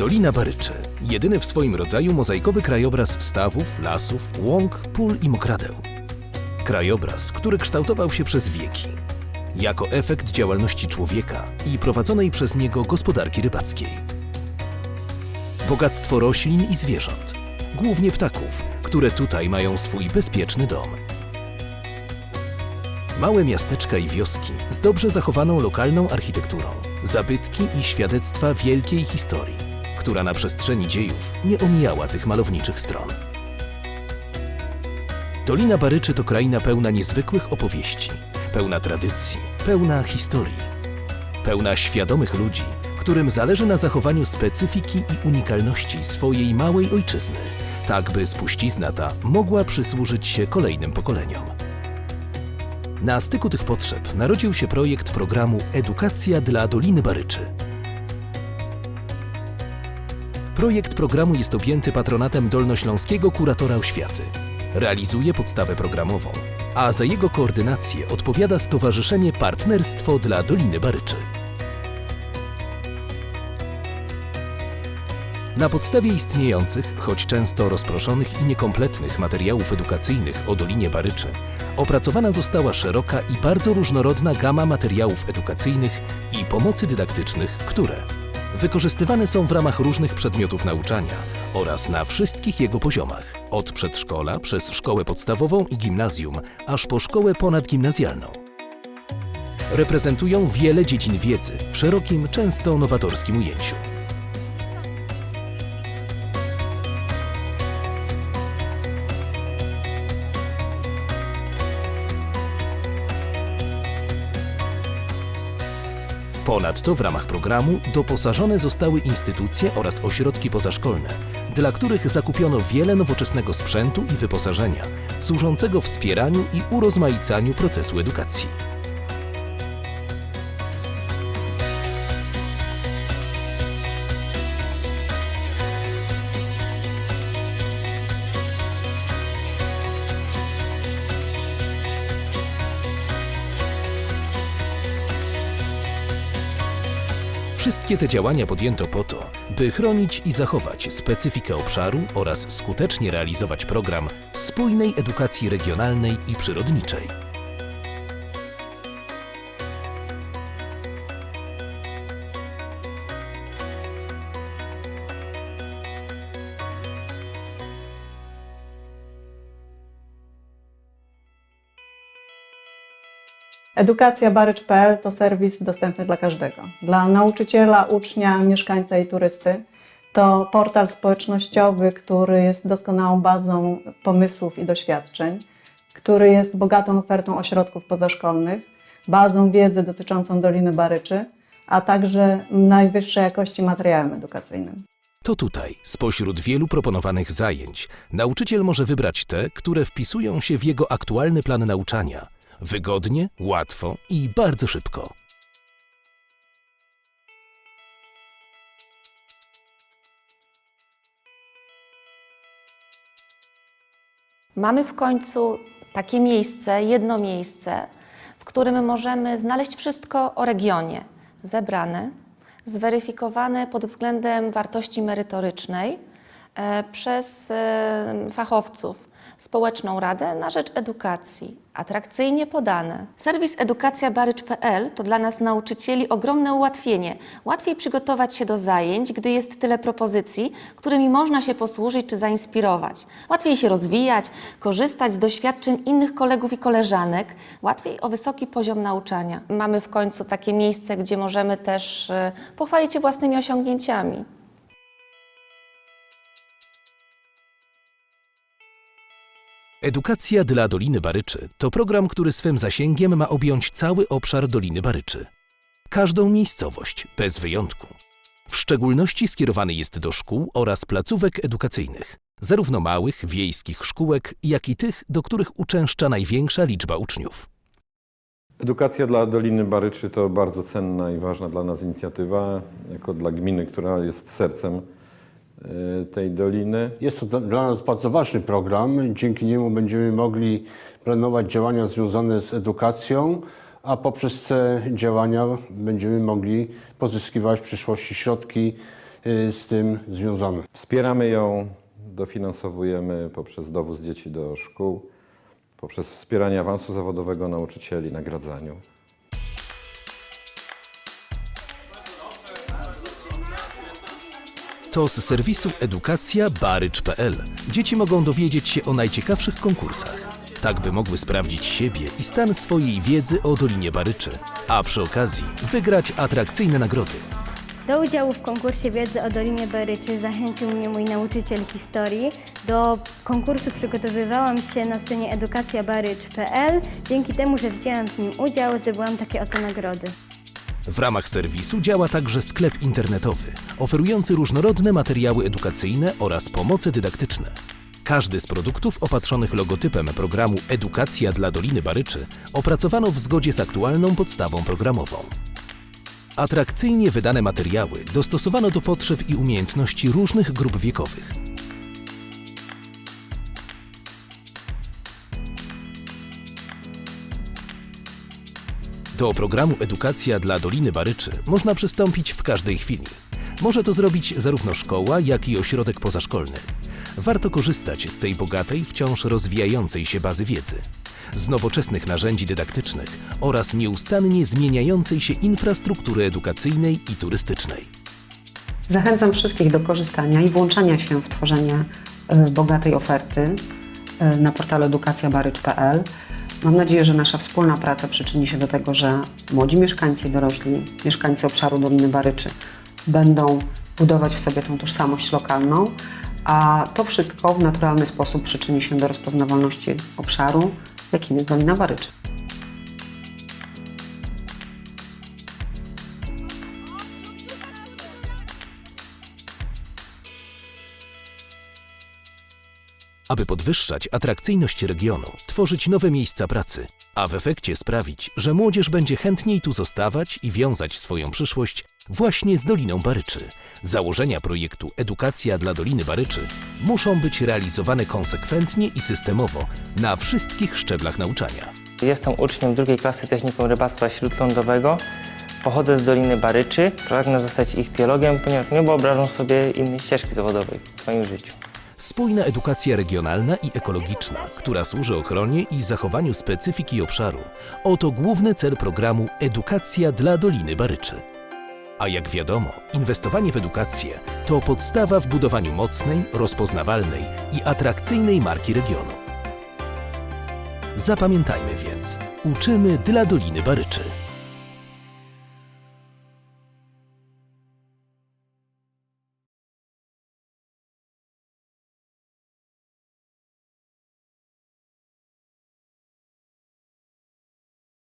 Dolina Baryczy. Jedyny w swoim rodzaju mozaikowy krajobraz stawów, lasów, łąk, pól i mokradeł. Krajobraz, który kształtował się przez wieki. Jako efekt działalności człowieka i prowadzonej przez niego gospodarki rybackiej. Bogactwo roślin i zwierząt, głównie ptaków, które tutaj mają swój bezpieczny dom. Małe miasteczka i wioski z dobrze zachowaną lokalną architekturą, zabytki i świadectwa wielkiej historii, która na przestrzeni dziejów nie omijała tych malowniczych stron. Dolina Baryczy to kraina pełna niezwykłych opowieści, pełna tradycji, pełna historii, pełna świadomych ludzi, którym zależy na zachowaniu specyfiki i unikalności swojej małej ojczyzny, tak by spuścizna ta mogła przysłużyć się kolejnym pokoleniom. Na styku tych potrzeb narodził się projekt programu Edukacja dla Doliny Baryczy. Projekt programu jest objęty patronatem Dolnośląskiego Kuratora Oświaty. Realizuje podstawę programową, a za jego koordynację odpowiada Stowarzyszenie Partnerstwo dla Doliny Baryczy. Na podstawie istniejących, choć często rozproszonych i niekompletnych materiałów edukacyjnych o Dolinie Baryczy, opracowana została szeroka i bardzo różnorodna gama materiałów edukacyjnych i pomocy dydaktycznych, które wykorzystywane są w ramach różnych przedmiotów nauczania oraz na wszystkich jego poziomach, od przedszkola przez szkołę podstawową i gimnazjum, aż po szkołę ponadgimnazjalną. Reprezentują wiele dziedzin wiedzy w szerokim, często nowatorskim ujęciu. Ponadto w ramach programu doposażone zostały instytucje oraz ośrodki pozaszkolne, dla których zakupiono wiele nowoczesnego sprzętu i wyposażenia, służącego wspieraniu i urozmaicaniu procesu edukacji. Wszystkie te działania podjęto po to, by chronić i zachować specyfikę obszaru oraz skutecznie realizować program spójnej edukacji regionalnej i przyrodniczej. Edukacjabarycz.pl to serwis dostępny dla każdego. Dla nauczyciela, ucznia, mieszkańca i turysty. To portal społecznościowy, który jest doskonałą bazą pomysłów i doświadczeń, który jest bogatą ofertą ośrodków pozaszkolnych, bazą wiedzy dotyczącą Doliny Baryczy, a także najwyższej jakości materiałem edukacyjnym. To tutaj, spośród wielu proponowanych zajęć, nauczyciel może wybrać te, które wpisują się w jego aktualny plan nauczania. Wygodnie, łatwo i bardzo szybko. Mamy w końcu takie miejsce, jedno miejsce, w którym możemy znaleźć wszystko o regionie, zebrane, zweryfikowane pod względem wartości merytorycznej e, przez e, fachowców, Społeczną Radę na Rzecz Edukacji, atrakcyjnie podane. Serwis edukacjabarycz.pl to dla nas nauczycieli ogromne ułatwienie. Łatwiej przygotować się do zajęć, gdy jest tyle propozycji, którymi można się posłużyć czy zainspirować. Łatwiej się rozwijać, korzystać z doświadczeń innych kolegów i koleżanek, łatwiej o wysoki poziom nauczania. Mamy w końcu takie miejsce, gdzie możemy też e, pochwalić się własnymi osiągnięciami. Edukacja dla Doliny Baryczy to program, który swym zasięgiem ma objąć cały obszar Doliny Baryczy. Każdą miejscowość, bez wyjątku. W szczególności skierowany jest do szkół oraz placówek edukacyjnych, zarówno małych, wiejskich szkółek, jak i tych, do których uczęszcza największa liczba uczniów. Edukacja dla Doliny Baryczy to bardzo cenna i ważna dla nas inicjatywa, jako dla gminy, która jest sercem tej doliny. Jest to dla- nas bardzo ważny program. Dzięki niemu będziemy mogli planować działania związane z edukacją, a poprzez te działania będziemy mogli pozyskiwać w przyszłości środki y, z tym związane. Wspieramy ją, dofinansowujemy poprzez dowóz dzieci do szkół, poprzez wspieranie awansu zawodowego nauczycieli, nagradzaniu. To z serwisu edukacja barycz.pl. Dzieci mogą dowiedzieć się o najciekawszych konkursach, tak by mogły sprawdzić siebie i stan swojej wiedzy o Dolinie Baryczy, a przy okazji wygrać atrakcyjne nagrody. Do udziału w konkursie wiedzy o Dolinie Baryczy zachęcił mnie mój nauczyciel historii. Do konkursu przygotowywałam się na stronie edukacjabarycz.pl. Dzięki temu, że wzięłam w nim udział, zdobyłam takie oto nagrody. W ramach serwisu działa także sklep internetowy, oferujący różnorodne materiały edukacyjne oraz pomoce dydaktyczne. Każdy z produktów opatrzonych logotypem programu Edukacja dla Doliny Baryczy opracowano w zgodzie z aktualną podstawą programową. Atrakcyjnie wydane materiały dostosowano do potrzeb i umiejętności różnych grup wiekowych. Do programu Edukacja dla Doliny Baryczy można przystąpić w każdej chwili. Może to zrobić zarówno szkoła, jak i ośrodek pozaszkolny. Warto korzystać z tej bogatej, wciąż rozwijającej się bazy wiedzy, z nowoczesnych narzędzi dydaktycznych oraz nieustannie zmieniającej się infrastruktury edukacyjnej i turystycznej. Zachęcam wszystkich do korzystania i włączania się w tworzenie y, bogatej oferty y, na portalu edukacjabarycz.pl. Mam nadzieję, że nasza wspólna praca przyczyni się do tego, że młodzi mieszkańcy dorośli, mieszkańcy obszaru Doliny Baryczy będą budować w sobie tą tożsamość lokalną, a to wszystko w naturalny sposób przyczyni się do rozpoznawalności obszaru, jakim jest Dolina Baryczy. Aby podwyższać atrakcyjność regionu, tworzyć nowe miejsca pracy, a w efekcie sprawić, że młodzież będzie chętniej tu zostawać i wiązać swoją przyszłość właśnie z Doliną Baryczy. Założenia projektu Edukacja dla Doliny Baryczy muszą być realizowane konsekwentnie i systemowo na wszystkich szczeblach nauczania. Jestem uczniem drugiej klasy Technikum Rybactwa Śródlądowego. Pochodzę z Doliny Baryczy. Pragnę zostać ichtiologiem, ponieważ nie wyobrażam sobie innej ścieżki zawodowej w swoim życiu. Spójna edukacja regionalna i ekologiczna, która służy ochronie i zachowaniu specyfiki obszaru. Oto główny cel programu Edukacja dla Doliny Baryczy. A jak wiadomo, inwestowanie w edukację to podstawa w budowaniu mocnej, rozpoznawalnej i atrakcyjnej marki regionu. Zapamiętajmy więc, uczymy dla Doliny Baryczy.